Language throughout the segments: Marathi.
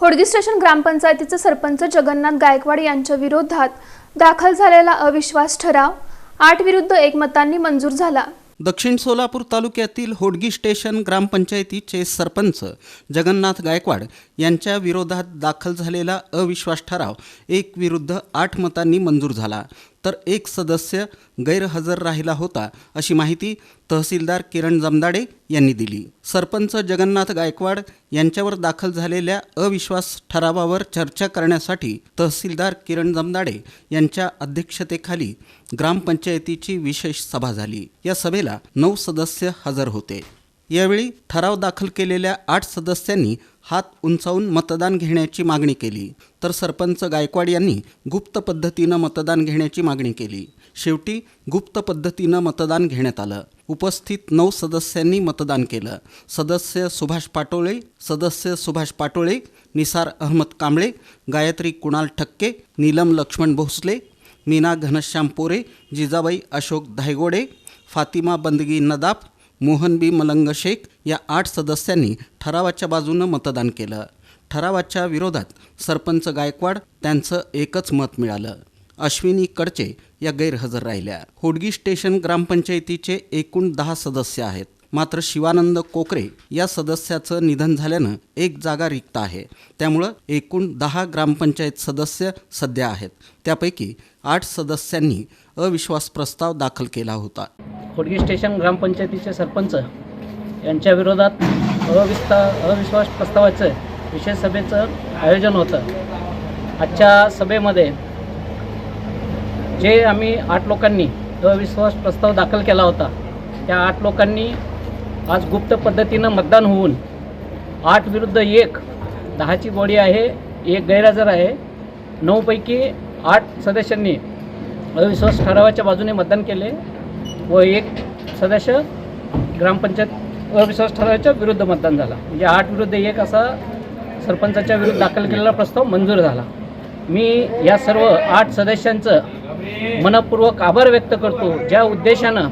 होडगी स्टेशन ग्रामपंचायतीचे सरपंच जगन्नाथ गायकवाड यांच्या विरोधात दाखल झालेला अविश्वास ठराव आठ विरुद्ध एक मतांनी मंजूर झाला. दक्षिण सोलापूर तालुक्यातील होडगी स्टेशन ग्रामपंचायतीचे सरपंच जगन्नाथ गायकवाड यांच्या विरोधात दाखल झालेला अविश्वास ठराव एक विरुद्ध आठ मतांनी मंजूर झाला. तर एक सदस्य गैरहजर राहिला होता अशी माहिती तहसीलदार किरण जमदाडे यांनी दिली. सरपंच जगन्नाथ गायकवाड यांच्यावर दाखल झालेल्या अविश्वास ठरावावर चर्चा करण्यासाठी तहसीलदार किरण जमदाडे यांच्या अध्यक्षतेखाली ग्रामपंचायतीची विशेष सभा झाली. या सभेला नऊ सदस्य हजर होते. यावेळी ठराव दाखल केलेल्या आठ सदस्यांनी हात उंचावून मतदान घेण्याची मागणी केली. तर सरपंच गायकवाड यांनी गुप्त पद्धतीनं मतदान घेण्याची मागणी केली. शेवटी गुप्त पद्धतीनं मतदान घेण्यात आलं. उपस्थित नऊ सदस्यांनी मतदान केलं. सदस्य सुभाष पाटोळे सदस्य सुभाष पाटोळे निसार अहमद कांबळे गायत्री कुणाल ठक्के नीलम लक्ष्मण भोसले मीना घनश्याम पोरे जिजाबाई अशोक धायगोडे फातिमा बंदगी नदाफ मोहन बी मलंग शेख या आठ सदस्यांनी ठरावाच्या बाजूनं मतदान केलं. ठरावाच्या विरोधात सरपंच गायकवाड त्यांचं एकच मत मिळालं. अश्विनी कडचे या गैरहजर राहिल्या. होडगी स्टेशन ग्रामपंचायतीचे एकूण दहा सदस्य आहेत. मात्र शिवानंद कोकरे या सदस्याचं निधन झाल्यानं एक जागा रिक्त आहे. त्यामुळं एकूण दहा ग्रामपंचायत सदस्य सध्या आहेत. त्यापैकी आठ सदस्यांनी अविश्वास प्रस्ताव दाखल केला होता. खोडगी स्टेशन ग्रामपंचायतीचे सरपंच यांच्या विरोधात अविस्ता अविश्वास प्रस्तावाचं विशेष सभेचं आयोजन होतं. आजच्या सभेमध्ये जे आम्ही आठ लोकांनी अविश्वास प्रस्ताव दाखल केला होता त्या आठ लोकांनी आज गुप्त पद्धतीनं मतदान होऊन आठ विरुद्ध एक दहाची बॉडी आहे एक गैरहजर आहे. नऊपैकी आठ सदस्यांनी अविश्वास ठरावाच्या बाजूने मतदान केले. व एक सदस्य ग्रामपंचायत अविश्वास ठरावाच्या विरुद्ध मतदान झाला. म्हणजे आठ विरुद्ध एक असा सरपंचाच्या विरुद्ध दाखल केलेला प्रस्ताव मंजूर झाला. मी या सर्व आठ सदस्यांचं मनपूर्वक आभार व्यक्त करतो. ज्या उद्देशानं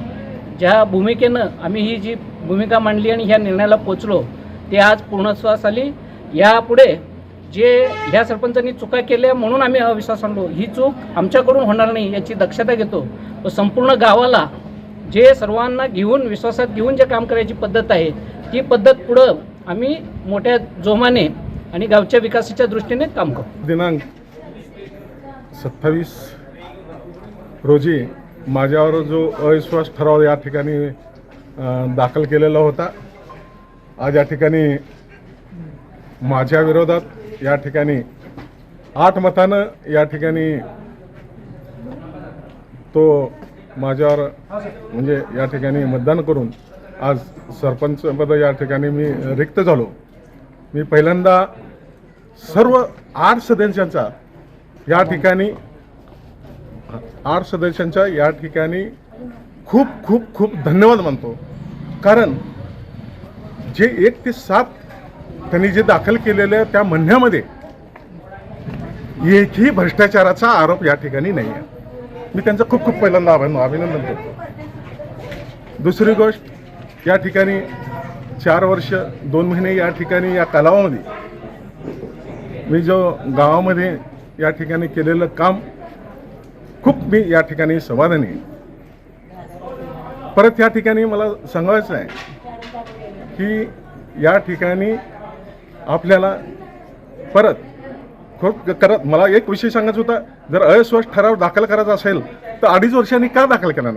ज्या भूमिकेनं आम्ही ही जी भूमिका मांडली आणि ह्या निर्णयाला पोचलो ते आज पूर्णस्वास आली. यापुढे जे ह्या सरपंचांनी चुका केल्या म्हणून आम्ही अविश्वास आणलो. ही चूक आमच्याकडून होणार नाही याची दक्षता घेतो. व संपूर्ण गावाला जे सर्वांना घेऊन विश्वासात घेऊन जे काम करायची पद्धत आहे ती पद्धत पुढं आम्ही मोठ्या जोमाने आणि गावच्या विकासाच्या दृष्टीने काम करू. दिनांक सत्तावीस रोजी माझ्यावर जो अविश्वास ठराव या ठिकाणी दाखल केलेला होता आज या ठिकाणी माझ्या विरोधात या ठिकाणी आठ मतानं या ठिकाणी तो माझ्यावर म्हणजे या ठिकाणी मतदान करून आज सरपंचपद या ठिकाणी मी रिक्त झालो. मी पहिल्यांदा सर्व आठ सदस्यांचा या ठिकाणी आठ सदस्यांचा या ठिकाणी खूप खूप खूप धन्यवाद मानतो. कारण जे एक ते सात त्यांनी जे दाखल केलेल्या त्या म्हणण्यामध्ये एकही भ्रष्टाचाराचा आरोप या ठिकाणी नाही आहे मी त्यांचा खूप खूप पहिल्यांदा अभिन अभिनंदन करतो. दुसरी गोष्ट या ठिकाणी चार वर्ष दोन महिने या ठिकाणी या कालावधीमध्ये मी जो गावामध्ये या ठिकाणी केलेलं काम खूप मी या ठिकाणी समाधानी परत या ठिकाणी मला सांगायचं आहे की या ठिकाणी आपल्याला परत खूप करत मला एक विषय सांगायचा होता जर अस्वस्थ ठराव दाखल करायचा असेल तर अडीच वर्षांनी का दाखल केला नाही?